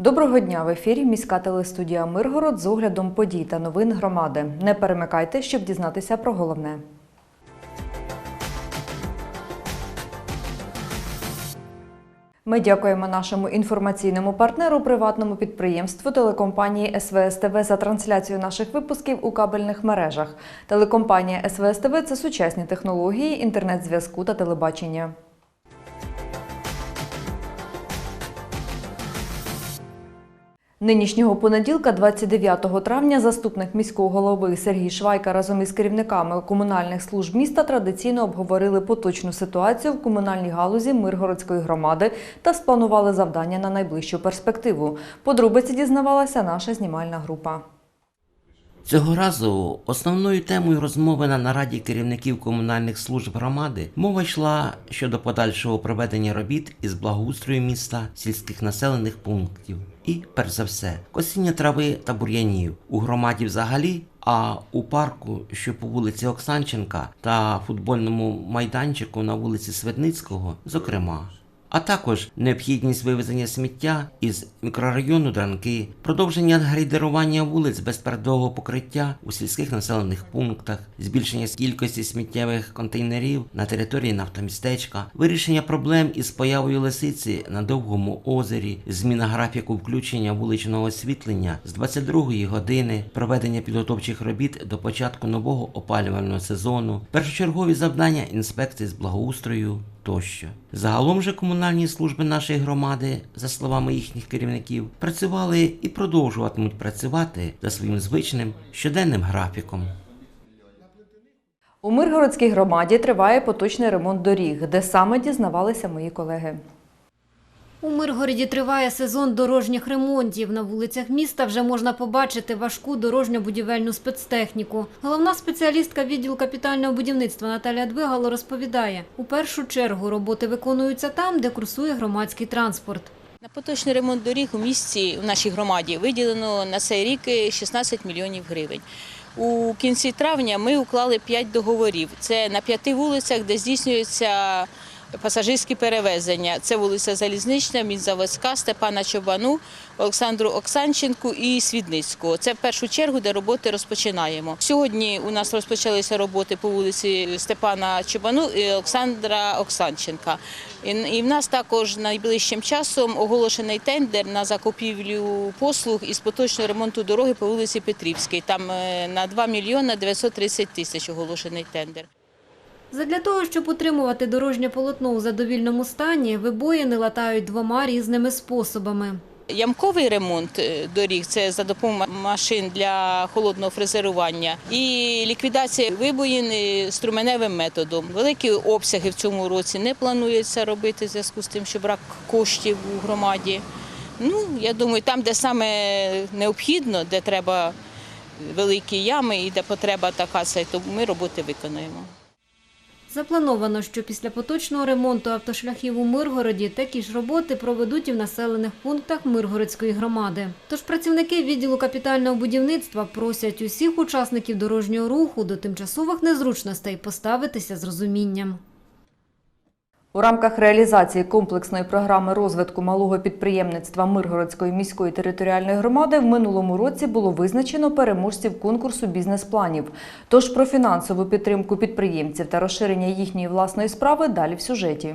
Доброго дня в ефірі міська телестудія Миргород з оглядом подій та новин громади. Не перемикайте, щоб дізнатися про головне. Ми дякуємо нашому інформаційному партнеру, приватному підприємству телекомпанії СВС ТВ за трансляцію наших випусків у кабельних мережах. Телекомпанія СВС ТВ – це сучасні технології, інтернет-зв'язку та телебачення. Нинішнього понеділка, 29 травня, заступник міського голови Сергій Швайка разом із керівниками комунальних служб міста традиційно обговорили поточну ситуацію в комунальній галузі Миргородської громади та спланували завдання на найближчу перспективу. Подробиці дізнавалася наша знімальна група. Цього разу основною темою розмови на нараді керівників комунальних служб громади мова йшла щодо подальшого проведення робіт із благоустрою міста сільських населених пунктів і, перш за все, косіння трави та бур'янів у громаді взагалі. А у парку, що по вулиці Оксанченка та футбольному майданчику на вулиці Светницького, зокрема а також необхідність вивезення сміття із мікрорайону Дранки, продовження грейдерування вулиць без твердого покриття у сільських населених пунктах, збільшення кількості сміттєвих контейнерів на території нафтомістечка, вирішення проблем із появою лисиці на довгому озері, зміна графіку включення вуличного освітлення з 22 години, проведення підготовчих робіт до початку нового опалювального сезону, першочергові завдання інспекції з благоустрою тощо. Загалом же комунальні служби нашої громади, за словами їхніх керівників, працювали і продовжуватимуть працювати за своїм звичним щоденним графіком. У Миргородській громаді триває поточний ремонт доріг, де саме дізнавалися мої колеги. У Миргороді триває сезон дорожніх ремонтів. На вулицях міста вже можна побачити важку дорожньо-будівельну спецтехніку. Головна спеціалістка відділу капітального будівництва Наталя Двигало розповідає, у першу чергу роботи виконуються там, де курсує громадський транспорт. На поточний ремонт доріг у місті в нашій громаді виділено на цей рік 16 мільйонів гривень. У кінці травня ми уклали 5 договорів. Це на п'яти вулицях, де здійснюються пасажирські перевезення. Це вулиця Залізнична, Мінзаводська, Степана Чобану, Олександру Оксанченку і Свідницького. Це в першу чергу, де роботи розпочинаємо. Сьогодні у нас розпочалися роботи по вулиці Степана Чобану і Олександра Оксанченка. І в нас також найближчим часом оголошений тендер на закупівлю послуг із поточного ремонту дороги по вулиці Петрівській. Там е, на 2 мільйони 930 тисяч оголошений тендер. Задля того, щоб утримувати дорожнє полотно у задовільному стані, вибоїни латають двома різними способами. Ямковий ремонт е, доріг це за допомогою машин для холодного фрезерування і ліквідація вибоїн струменевим методом. Великі обсяги в цьому році не планується робити в зв'язку з тим, що брак коштів у громаді. Ну, я думаю, там, де саме необхідно, де треба великі ями і де потреба така, то ми роботи виконаємо. Заплановано, що після поточного ремонту автошляхів у Миргороді такі ж роботи проведуть і в населених пунктах Миргородської громади. Тож працівники відділу капітального будівництва просять усіх учасників дорожнього руху до тимчасових незручностей поставитися з розумінням. У рамках реалізації комплексної програми розвитку малого підприємництва Миргородської міської територіальної громади в минулому році було визначено переможців конкурсу бізнес-планів. Тож про фінансову підтримку підприємців та розширення їхньої власної справи далі в сюжеті.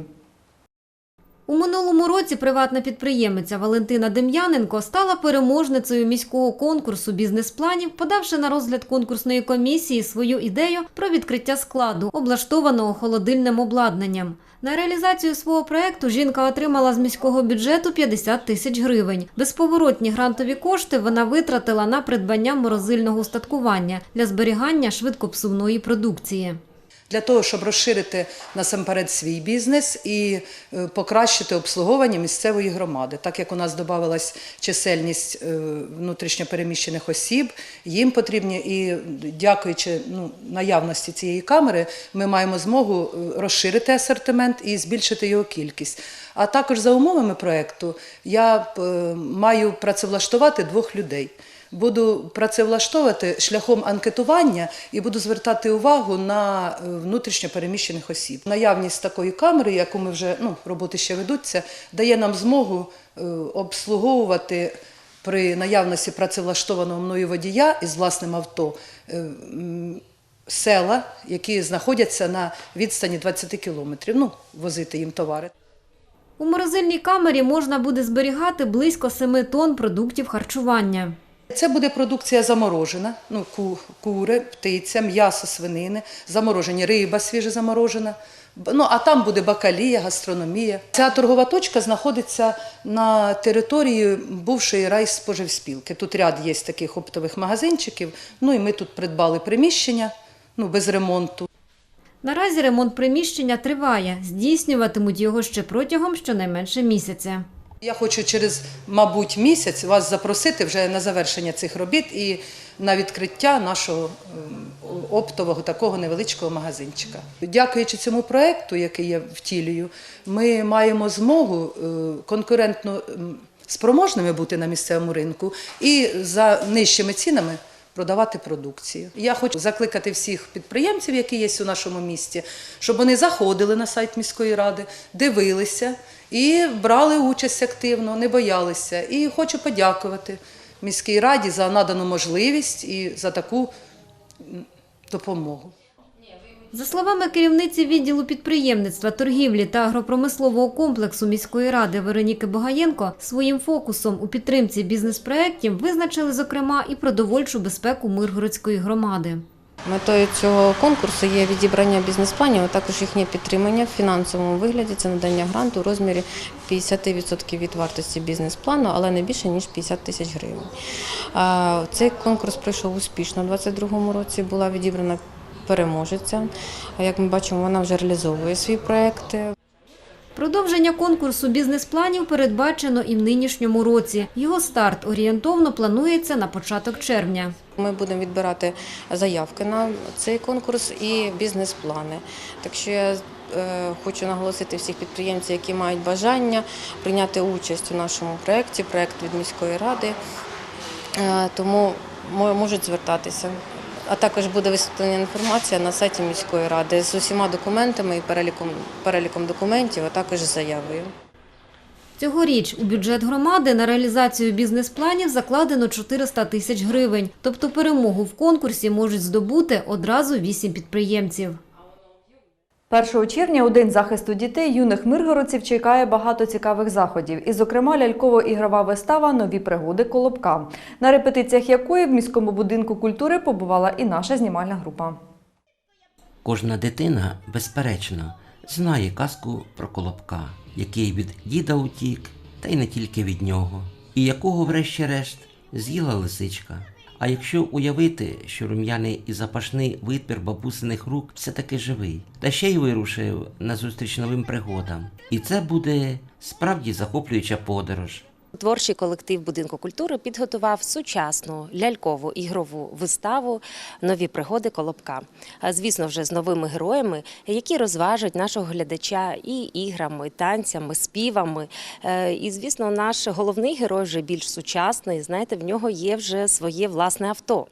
У минулому році приватна підприємиця Валентина Дем'яненко стала переможницею міського конкурсу бізнес-планів, подавши на розгляд конкурсної комісії свою ідею про відкриття складу, облаштованого холодильним обладнанням. На реалізацію свого проекту жінка отримала з міського бюджету 50 тисяч гривень. Безповоротні грантові кошти вона витратила на придбання морозильного устаткування для зберігання швидкопсувної продукції. Для того, щоб розширити насамперед свій бізнес і е, покращити обслуговування місцевої громади. Так як у нас додавалась чисельність е, внутрішньопереміщених осіб, їм потрібні і дякуючи ну, наявності цієї камери, ми маємо змогу е, розширити асортимент і збільшити його кількість. А також за умовами проекту я маю працевлаштувати двох людей. Буду працевлаштовувати шляхом анкетування і буду звертати увагу на е, внутрішньо переміщених осіб. Наявність такої камери, яку ми вже ну, роботи ще ведуться, дає нам змогу е, обслуговувати при наявності працевлаштованого мною водія із власним авто е, села, які знаходяться на відстані 20 кілометрів. Ну, возити їм товари. У морозильній камері можна буде зберігати близько 7 тонн продуктів харчування. Це буде продукція заморожена, ну, ку, кури, птиця, м'ясо, свинини, заморожені риба свіже заморожена. Ну, а там буде бакалія, гастрономія. Ця торгова точка знаходиться на території бувшої райспоживспілки. Тут ряд є таких оптових магазинчиків. Ну і ми тут придбали приміщення ну, без ремонту. Наразі ремонт приміщення триває. Здійснюватимуть його ще протягом щонайменше місяця. Я хочу через, мабуть, місяць вас запросити вже на завершення цих робіт і на відкриття нашого ем, оптового такого невеличкого магазинчика. Дякуючи цьому проекту, який я втілюю, ми маємо змогу е, конкурентно ем, спроможними бути на місцевому ринку і за нижчими цінами продавати продукцію. Я хочу закликати всіх підприємців, які є у нашому місті, щоб вони заходили на сайт міської ради, дивилися і брали участь активно, не боялися. І хочу подякувати міській раді за надану можливість і за таку допомогу. За словами керівниці відділу підприємництва, торгівлі та агропромислового комплексу міської ради Вероніки Богаєнко, своїм фокусом у підтримці бізнес-проєктів визначили, зокрема, і продовольчу безпеку Миргородської громади. Метою цього конкурсу є відібрання бізнес-планів, а також їхнє підтримання в фінансовому вигляді. Це надання гранту у розмірі 50% від вартості бізнес-плану, але не більше ніж 50 тисяч гривень. Цей конкурс пройшов успішно у 2022 році. Була відібрана переможеця. Як ми бачимо, вона вже реалізовує свій проект. Продовження конкурсу бізнес-планів передбачено і в нинішньому році. Його старт орієнтовно планується на початок червня. Ми будемо відбирати заявки на цей конкурс і бізнес-плани. Так що я е, хочу наголосити всіх підприємців, які мають бажання прийняти участь у нашому проєкті, проєкт від міської ради, Е, тому можуть звертатися. А також буде висвітлена інформація на сайті міської ради з усіма документами і переліком, переліком документів, а також заявою. Цьогоріч у бюджет громади на реалізацію бізнес-планів закладено 400 тисяч гривень. Тобто перемогу в конкурсі можуть здобути одразу вісім підприємців. 1 червня у День захисту дітей юних миргородців чекає багато цікавих заходів, і, зокрема, ляльково-ігрова вистава Нові пригоди Колобка, на репетиціях якої в міському будинку культури побувала і наша знімальна група. Кожна дитина, безперечно, знає казку про колобка, який від діда утік, та й не тільки від нього, і якого, врешті-решт, з'їла лисичка. А якщо уявити, що рум'яний і запашний витвір бабусиних рук все-таки живий, та ще й вирушив назустріч новим пригодам. І це буде справді захоплююча подорож. Творчий колектив будинку культури підготував сучасну лялькову ігрову виставу Нові пригоди Колобка. Звісно, вже з новими героями, які розважать нашого глядача і іграми, танцями, співами. Е, І, звісно, наш головний герой вже більш сучасний. Знаєте, в нього є вже своє власне авто.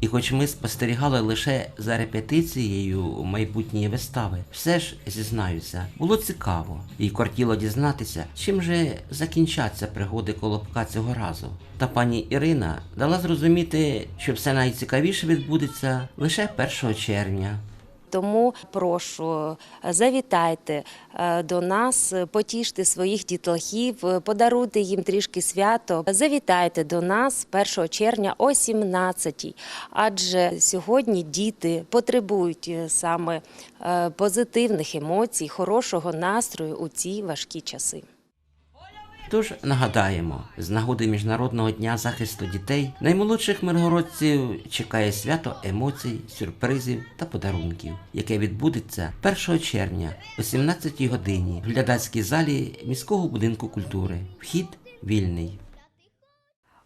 І хоч ми спостерігали лише за репетицією майбутньої вистави, все ж зізнаюся, було цікаво і кортіло дізнатися, чим же закінчаться пригоди колобка цього разу. Та пані Ірина дала зрозуміти, що все найцікавіше відбудеться лише 1 червня. Тому прошу, завітайте е, до нас, потіште своїх дітлахів, е, подаруйте їм трішки свято. Завітайте до нас 1 червня о 17 адже сьогодні діти потребують е, саме е, позитивних емоцій, хорошого настрою у ці важкі часи. Тож нагадаємо, з нагоди Міжнародного дня захисту дітей наймолодших миргородців чекає свято емоцій, сюрпризів та подарунків, яке відбудеться 1 червня о 17 годині в глядацькій залі міського будинку культури. Вхід вільний.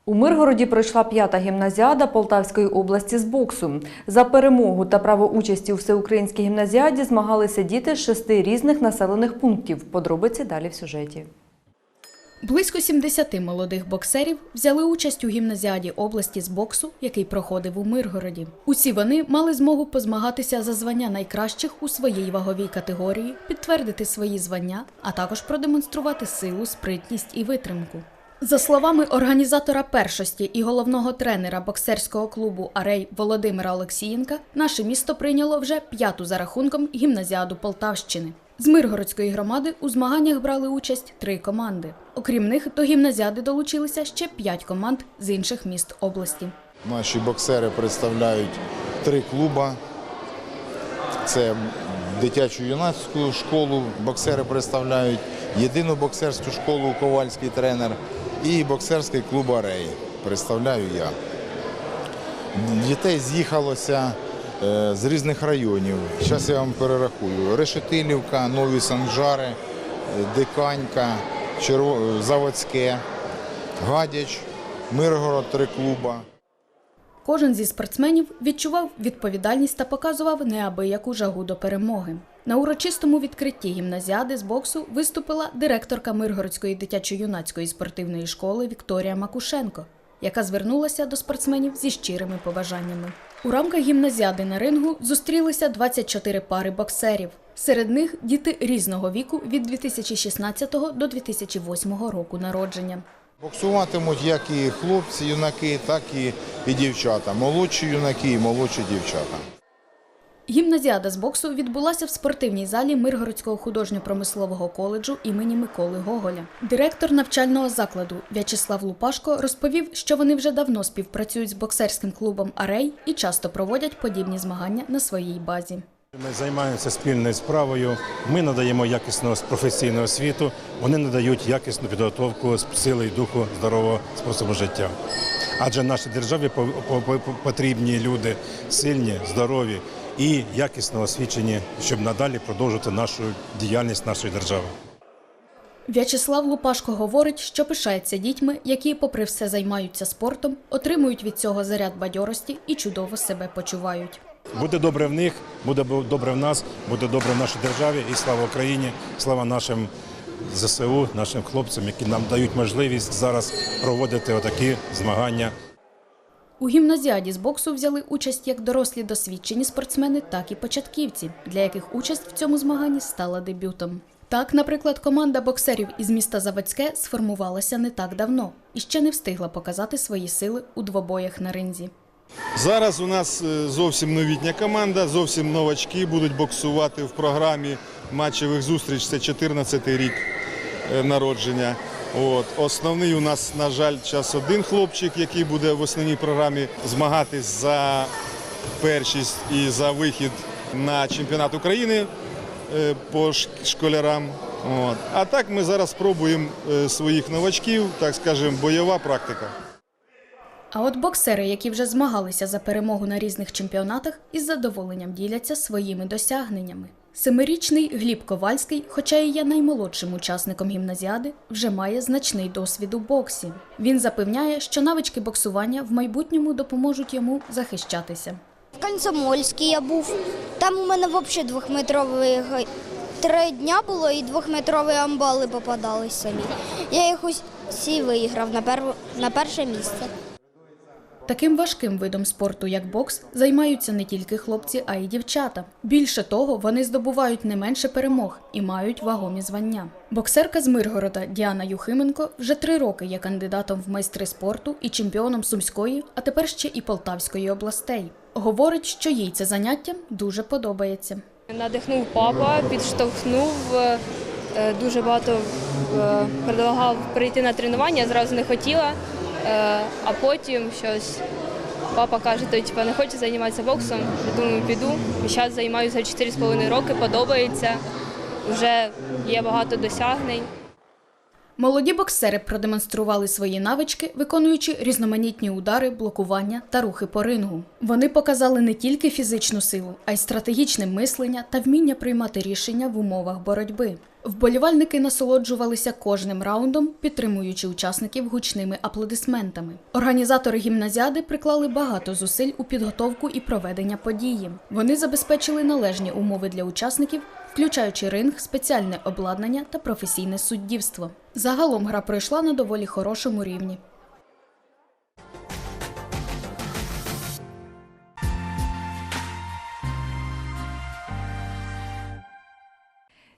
У Миргороді пройшла п'ята гімназіада Полтавської області з боксу. За перемогу та право участі у всеукраїнській гімназіаді змагалися діти з шести різних населених пунктів. Подробиці далі в сюжеті. Близько 70 молодих боксерів взяли участь у гімназіаді області з боксу, який проходив у Миргороді. Усі вони мали змогу позмагатися за звання найкращих у своїй ваговій категорії, підтвердити свої звання, а також продемонструвати силу, спритність і витримку. За словами організатора першості і головного тренера боксерського клубу Арей Володимира Олексієнка, наше місто прийняло вже п'яту за рахунком гімназіаду Полтавщини. З Миргородської громади у змаганнях брали участь три команди. Окрім них, до гімназіади долучилися ще п'ять команд з інших міст області. Наші боксери представляють три клуби. Це дитячу юнацьку школу, боксери представляють єдину боксерську школу Ковальський тренер і боксерський клуб Арей. Представляю я. Дітей з'їхалося з різних районів. Зараз я вам перерахую. Решетилівка, Нові Санжари, е, Диканька, Черво- Заводське, Гадяч, Миргород, три клуба. Кожен зі спортсменів відчував відповідальність та показував неабияку жагу до перемоги. На урочистому відкритті гімназіади з боксу виступила директорка Миргородської дитячо-юнацької спортивної школи Вікторія Макушенко, яка звернулася до спортсменів зі щирими побажаннями. У рамках гімназіади на рингу зустрілися 24 пари боксерів. Серед них діти різного віку від 2016 до 2008 року народження. Боксуватимуть як і хлопці, юнаки, так і, і дівчата. Молодші юнаки і молодші дівчата. Гімназіада з боксу відбулася в спортивній залі Миргородського художньо-промислового коледжу імені Миколи Гоголя. Директор навчального закладу В'ячеслав Лупашко розповів, що вони вже давно співпрацюють з боксерським клубом Арей і часто проводять подібні змагання на своїй базі. Ми займаємося спільною справою. Ми надаємо якісну професійну освіту. Вони надають якісну підготовку сили і духу здорового способу життя. Адже нашій державі по- по- по- потрібні люди сильні, здорові і якісно освічені, щоб надалі продовжувати нашу діяльність нашої держави. В'ячеслав Лупашко говорить, що пишається дітьми, які, попри все, займаються спортом, отримують від цього заряд бадьорості і чудово себе почувають. Буде добре в них, буде добре в нас, буде добре в нашій державі. І слава Україні, слава нашим ЗСУ, нашим хлопцям, які нам дають можливість зараз проводити отакі змагання. У гімназіаді з боксу взяли участь як дорослі досвідчені спортсмени, так і початківці, для яких участь в цьому змаганні стала дебютом. Так, наприклад, команда боксерів із міста Заводське сформувалася не так давно і ще не встигла показати свої сили у двобоях на ринзі. Зараз у нас е, зовсім новітня команда, зовсім новачки будуть боксувати в програмі матчевих зустріч. Це 14-й рік е, народження. От. Основний у нас, на жаль, час один хлопчик, який буде в основній програмі змагатись за першість і за вихід на чемпіонат України е, по школярам. От. А так ми зараз спробуємо е, своїх новачків, так скажемо, бойова практика. А от боксери, які вже змагалися за перемогу на різних чемпіонатах, із задоволенням діляться своїми досягненнями. Семирічний Гліб Ковальський, хоча і є наймолодшим учасником гімназіади, вже має значний досвід у боксі. Він запевняє, що навички боксування в майбутньому допоможуть йому захищатися. В Комсомольській я був. Там у мене взагалі двохметровий три дня було і двохметрові амбали попадались самі. Я їх усі виграв на перше місце. Таким важким видом спорту, як бокс, займаються не тільки хлопці, а й дівчата. Більше того, вони здобувають не менше перемог і мають вагомі звання. Боксерка з Миргорода Діана Юхименко вже три роки є кандидатом в майстри спорту і чемпіоном Сумської, а тепер ще і Полтавської областей. Говорить, що їй це заняття дуже подобається. Надихнув папа, підштовхнув, е, дуже багато е, предлагав прийти на тренування, зразу не хотіла, е, а потім щось папа каже, то типу, не хоче займатися боксом. Я думаю, піду. І зараз займаюся 4,5 роки, подобається. Вже є багато досягнень. Молоді боксери продемонстрували свої навички, виконуючи різноманітні удари, блокування та рухи по рингу. Вони показали не тільки фізичну силу, а й стратегічне мислення та вміння приймати рішення в умовах боротьби. Вболівальники насолоджувалися кожним раундом, підтримуючи учасників гучними аплодисментами. Організатори гімназіади приклали багато зусиль у підготовку і проведення події. Вони забезпечили належні умови для учасників, включаючи ринг, спеціальне обладнання та професійне суддівство. Загалом гра пройшла на доволі хорошому рівні.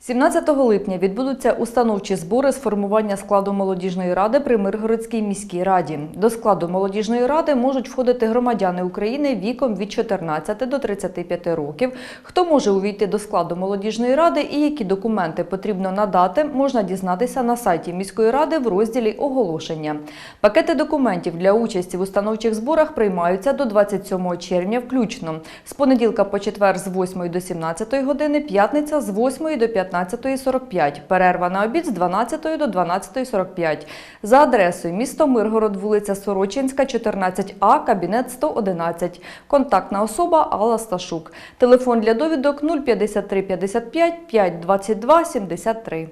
17 липня відбудуться установчі збори з формування складу молодіжної ради при Миргородській міській раді. До складу молодіжної ради можуть входити громадяни України віком від 14 до 35 років. Хто може увійти до складу молодіжної ради і які документи потрібно надати, можна дізнатися на сайті міської ради в розділі оголошення. Пакети документів для участі в установчих зборах приймаються до 27 червня включно. З понеділка по четвер з 8 до 17 години, п'ятниця з 8 до 15.45, перерва на обід з 12 до 12.45. За адресою місто Миргород, вулиця Сорочинська, 14А, кабінет 111. Контактна особа Алла Сташук. Телефон для довідок 053 55 5 22 73.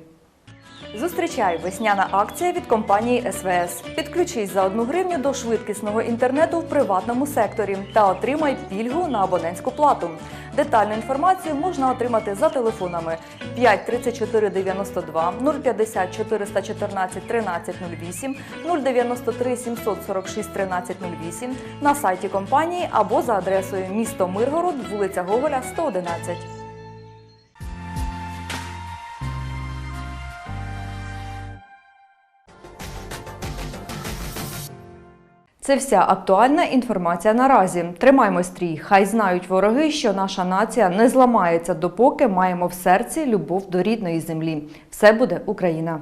Зустрічай весняна акція від компанії СВС. Підключись за одну гривню до швидкісного інтернету в приватному секторі та отримай пільгу на абонентську плату. Детальну інформацію можна отримати за телефонами 5 34 92 050 414 13 08 093 746 13 08 на сайті компанії або за адресою місто Миргород, вулиця Гоголя, 111. Це вся актуальна інформація наразі. Тримаймо стрій. Хай знають вороги, що наша нація не зламається, допоки маємо в серці любов до рідної землі. Все буде Україна.